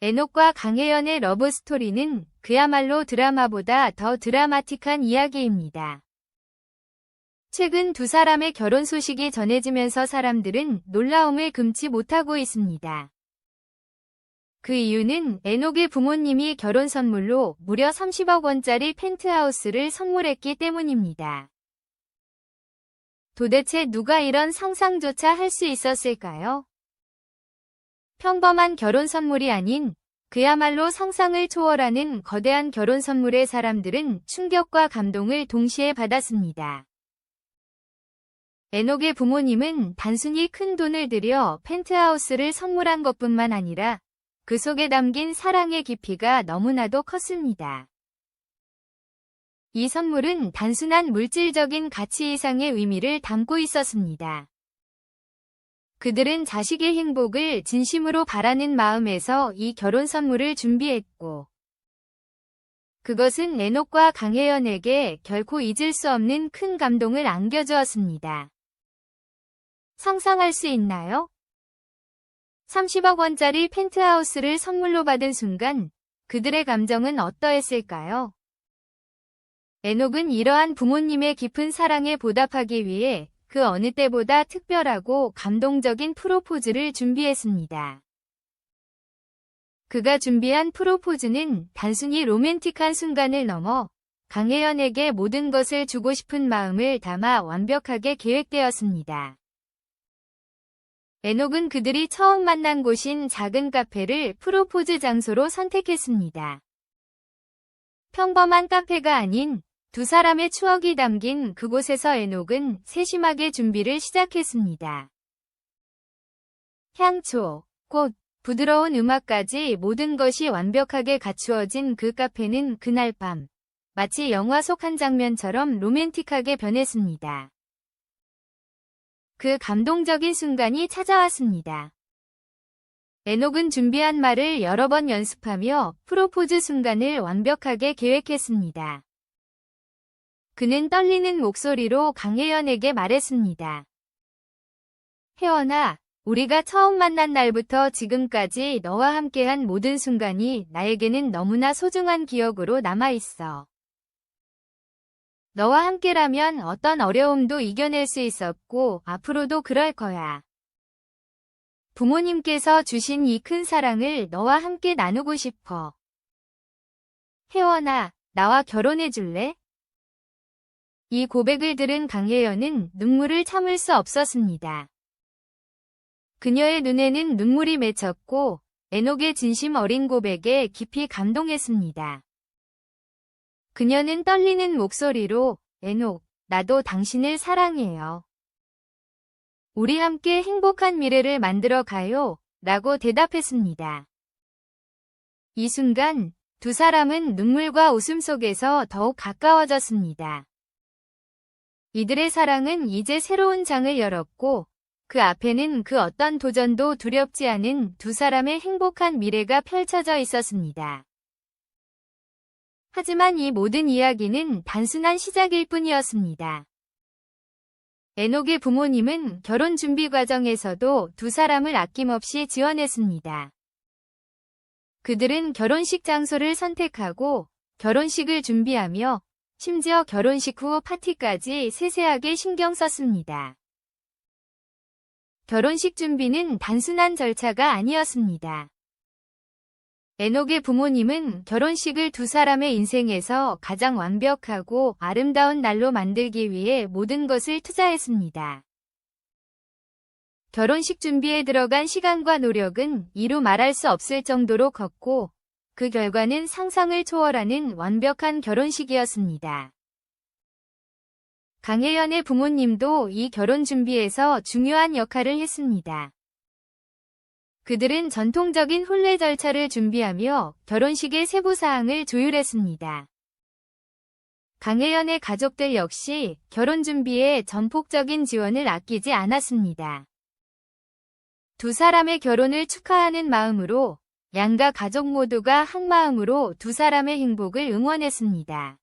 에녹과 강혜연의 러브 스토리는 그야말로 드라마보다 더 드라마틱한 이야기입니다. 최근 두 사람의 결혼 소식이 전해지면서 사람들은 놀라움을 금치 못하고 있습니다. 그 이유는 에녹의 부모님이 결혼 선물로 무려 30억 원짜리 펜트하우스를 선물했기 때문입니다. 도대체 누가 이런 상상조차 할 수 있었을까요? 평범한 결혼 선물이 아닌 그야말로 상상을 초월하는 거대한 결혼 선물에 사람들은 충격과 감동을 동시에 받았습니다. 에녹의 부모님은 단순히 큰 돈을 들여 펜트하우스를 선물한 것뿐만 아니라 그 속에 담긴 사랑의 깊이가 너무나도 컸습니다. 이 선물은 단순한 물질적인 가치 이상의 의미를 담고 있었습니다. 그들은 자식의 행복을 진심으로 바라는 마음에서 이 결혼 선물을 준비했고, 그것은 에녹과 강혜연에게 결코 잊을 수 없는 큰 감동을 안겨주었습니다. 상상할 수 있나요? 30억 원짜리 펜트하우스를 선물로 받은 순간 그들의 감정은 어떠했을까요? 에녹은 이러한 부모님의 깊은 사랑에 보답하기 위해 그 어느 때보다 특별하고 감동적인 프로포즈를 준비했습니다. 그가 준비한 프로포즈는 단순히 로맨틱한 순간을 넘어 강혜연에게 모든 것을 주고 싶은 마음을 담아 완벽하게 계획되었습니다. 에녹은 그들이 처음 만난 곳인 작은 카페를 프로포즈 장소로 선택했습니다. 평범한 카페가 아닌 두 사람의 추억이 담긴 그곳에서 에녹은 세심하게 준비를 시작했습니다. 향초, 꽃, 부드러운 음악까지 모든 것이 완벽하게 갖추어진 그 카페는 그날 밤 마치 영화 속 한 장면처럼 로맨틱하게 변했습니다. 그 감동적인 순간이 찾아왔습니다. 에녹은 준비한 말을 여러 번 연습하며 프로포즈 순간을 완벽하게 계획했습니다. 그는 떨리는 목소리로 강혜연에게 말했습니다. 혜원아, 우리가 처음 만난 날부터 지금까지 너와 함께한 모든 순간이 나에게는 너무나 소중한 기억으로 남아있어. 너와 함께라면 어떤 어려움도 이겨낼 수 있었고 앞으로도 그럴 거야. 부모님께서 주신 이 큰 사랑을 너와 함께 나누고 싶어. 혜원아, 나와 결혼해 줄래? 이 고백을 들은 강혜연은 눈물을 참을 수 없었습니다. 그녀의 눈에는 눈물이 맺혔고 에녹의 진심 어린 고백에 깊이 감동했습니다. 그녀는 떨리는 목소리로 에녹, 나도 당신을 사랑해요. 우리 함께 행복한 미래를 만들어 가요. 라고 대답했습니다. 이 순간 두 사람은 눈물과 웃음 속에서 더욱 가까워졌습니다. 이들의 사랑은 이제 새로운 장을 열었고 그 앞에는 그 어떤 도전도 두렵지 않은 두 사람의 행복한 미래가 펼쳐져 있었습니다. 하지만 이 모든 이야기는 단순한 시작일 뿐이었습니다. 에녹의 부모님은 결혼 준비 과정에서도 두 사람을 아낌없이 지원했습니다. 그들은 결혼식 장소를 선택하고 결혼식을 준비하며 심지어 결혼식 후 파티까지 세세하게 신경 썼습니다. 결혼식 준비는 단순한 절차가 아니었습니다. 에녹의 부모님은 결혼식을 두 사람의 인생에서 가장 완벽하고 아름다운 날로 만들기 위해 모든 것을 투자했습니다. 결혼식 준비에 들어간 시간과 노력은 이루 말할 수 없을 정도로 컸고 그 결과는 상상을 초월하는 완벽한 결혼식이었습니다. 강혜연의 부모님도 이 결혼 준비에서 중요한 역할을 했습니다. 그들은 전통적인 혼례 절차를 준비하며 결혼식의 세부 사항을 조율했습니다. 강혜연의 가족들 역시 결혼 준비에 전폭적인 지원을 아끼지 않았습니다. 두 사람의 결혼을 축하하는 마음으로 양가 가족 모두가 한마음으로 두 사람의 행복을 응원했습니다.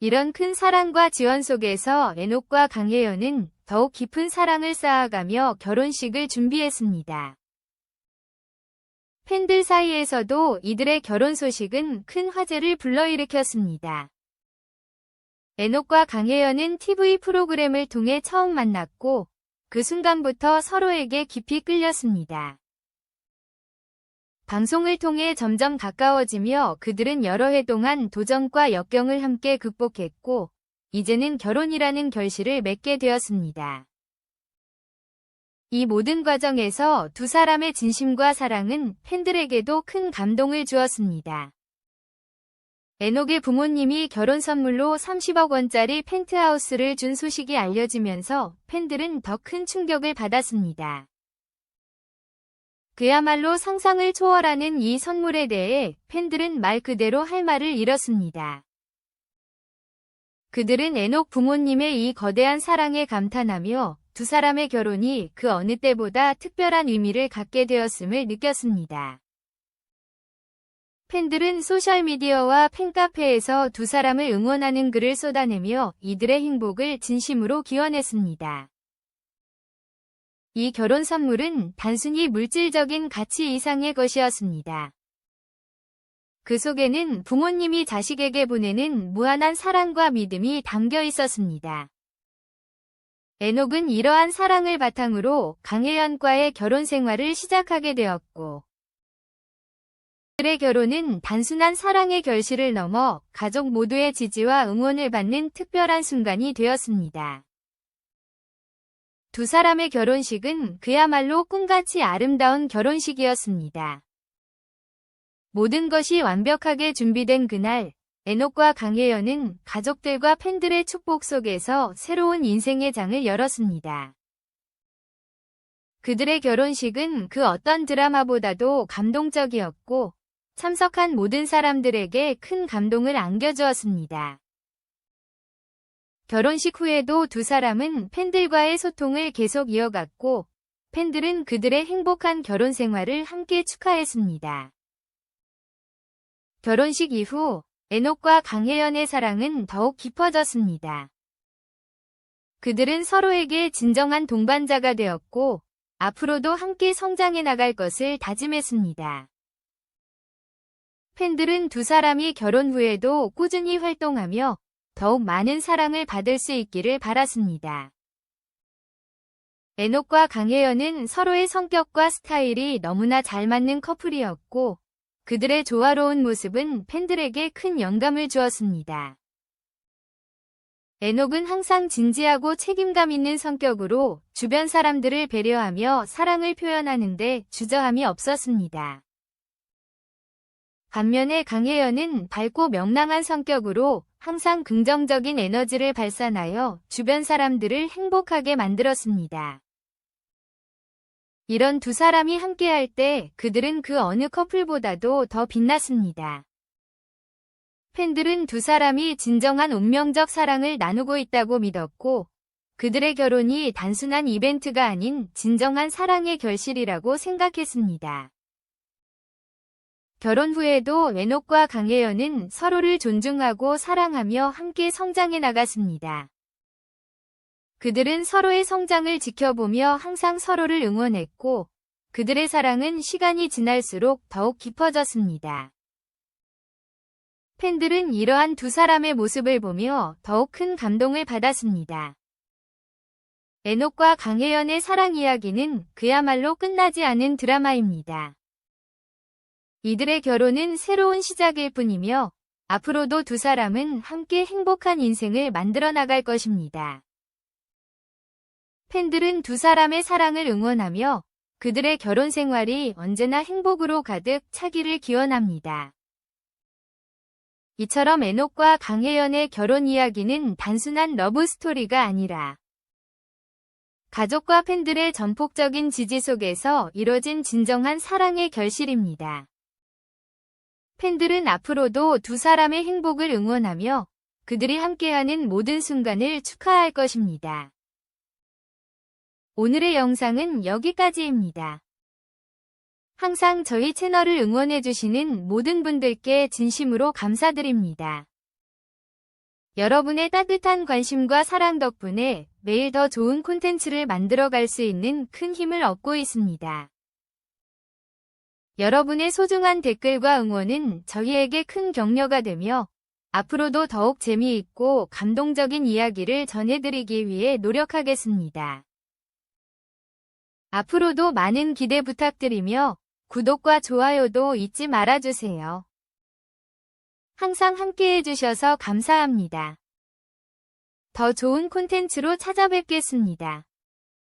이런 큰 사랑과 지원 속에서 에녹과 강혜연은 더욱 깊은 사랑을 쌓아가며 결혼식을 준비했습니다. 팬들 사이에서도 이들의 결혼 소식은 큰 화제를 불러일으켰습니다. 에녹과 강혜연은 TV 프로그램을 통해 처음 만났고 그 순간부터 서로에게 깊이 끌렸습니다. 방송을 통해 점점 가까워지며 그들은 여러 해 동안 도전과 역경을 함께 극복했고 이제는 결혼이라는 결실을 맺게 되었습니다. 이 모든 과정에서 두 사람의 진심과 사랑은 팬들에게도 큰 감동을 주었습니다. 에녹의 부모님이 결혼 선물로 30억 원짜리 펜트하우스를 준 소식이 알려지면서 팬들은 더 큰 충격을 받았습니다. 그야말로 상상을 초월하는 이 선물에 대해 팬들은 말 그대로 할 말을 잃었습니다. 그들은 에녹 부모님의 이 거대한 사랑에 감탄하며 두 사람의 결혼이 그 어느 때보다 특별한 의미를 갖게 되었음을 느꼈습니다. 팬들은 소셜미디어와 팬카페에서 두 사람을 응원하는 글을 쏟아내며 이들의 행복을 진심으로 기원했습니다. 이 결혼 선물은 단순히 물질적인 가치 이상의 것이었습니다. 그 속에는 부모님이 자식에게 보내는 무한한 사랑과 믿음이 담겨 있었습니다. 에녹은 이러한 사랑을 바탕으로 강혜연과의 결혼 생활을 시작하게 되었고, 그들의 결혼은 단순한 사랑의 결실을 넘어 가족 모두의 지지와 응원을 받는 특별한 순간이 되었습니다. 두 사람의 결혼식은 그야말로 꿈같이 아름다운 결혼식이었습니다. 모든 것이 완벽하게 준비된 그날, 에녹과 강혜연은 가족들과 팬들의 축복 속에서 새로운 인생의 장을 열었습니다. 그들의 결혼식은 그 어떤 드라마보다도 감동적이었고, 참석한 모든 사람들에게 큰 감동을 안겨주었습니다. 결혼식 후에도 두 사람은 팬들과의 소통을 계속 이어갔고 팬들은 그들의 행복한 결혼 생활을 함께 축하했습니다. 결혼식 이후 에녹과 강혜연의 사랑은 더욱 깊어졌습니다. 그들은 서로에게 진정한 동반자가 되었고 앞으로도 함께 성장해 나갈 것을 다짐했습니다. 팬들은 두 사람이 결혼 후에도 꾸준히 활동하며 더욱 많은 사랑을 받을 수 있기를 바랐습니다. 에녹과 강혜연은 서로의 성격과 스타일이 너무나 잘 맞는 커플이었고 그들의 조화로운 모습은 팬들에게 큰 영감을 주었습니다. 에녹은 항상 진지하고 책임감 있는 성격으로 주변 사람들을 배려하며 사랑을 표현하는데 주저함이 없었습니다. 반면에 강혜연은 밝고 명랑한 성격으로 항상 긍정적인 에너지를 발산하여 주변 사람들을 행복하게 만들었습니다. 이런 두 사람이 함께할 때 그들은 그 어느 커플보다도 더 빛났습니다. 팬들은 두 사람이 진정한 운명적 사랑을 나누고 있다고 믿었고 그들의 결혼이 단순한 이벤트가 아닌 진정한 사랑의 결실이라고 생각했습니다. 결혼 후에도 에녹과 강혜연은 서로를 존중하고 사랑하며 함께 성장해 나갔습니다. 그들은 서로의 성장을 지켜보며 항상 서로를 응원했고 그들의 사랑은 시간이 지날수록 더욱 깊어졌습니다. 팬들은 이러한 두 사람의 모습을 보며 더욱 큰 감동을 받았습니다. 에녹과 강혜연의 사랑 이야기는 그야말로 끝나지 않은 드라마입니다. 이들의 결혼은 새로운 시작일 뿐이며 앞으로도 두 사람은 함께 행복한 인생을 만들어 나갈 것입니다. 팬들은 두 사람의 사랑을 응원하며 그들의 결혼 생활이 언제나 행복으로 가득 차기를 기원합니다. 이처럼 에녹과 강혜연의 결혼 이야기는 단순한 러브 스토리가 아니라 가족과 팬들의 전폭적인 지지 속에서 이뤄진 진정한 사랑의 결실입니다. 팬들은 앞으로도 두 사람의 행복을 응원하며 그들이 함께하는 모든 순간을 축하할 것입니다. 오늘의 영상은 여기까지입니다. 항상 저희 채널을 응원해주시는 모든 분들께 진심으로 감사드립니다. 여러분의 따뜻한 관심과 사랑 덕분에 매일 더 좋은 콘텐츠를 만들어갈 수 있는 큰 힘을 얻고 있습니다. 여러분의 소중한 댓글과 응원은 저희에게 큰 격려가 되며 앞으로도 더욱 재미있고 감동적인 이야기를 전해드리기 위해 노력하겠습니다. 앞으로도 많은 기대 부탁드리며 구독과 좋아요도 잊지 말아주세요. 항상 함께 해 주셔서 감사합니다. 더 좋은 콘텐츠로 찾아뵙겠습니다.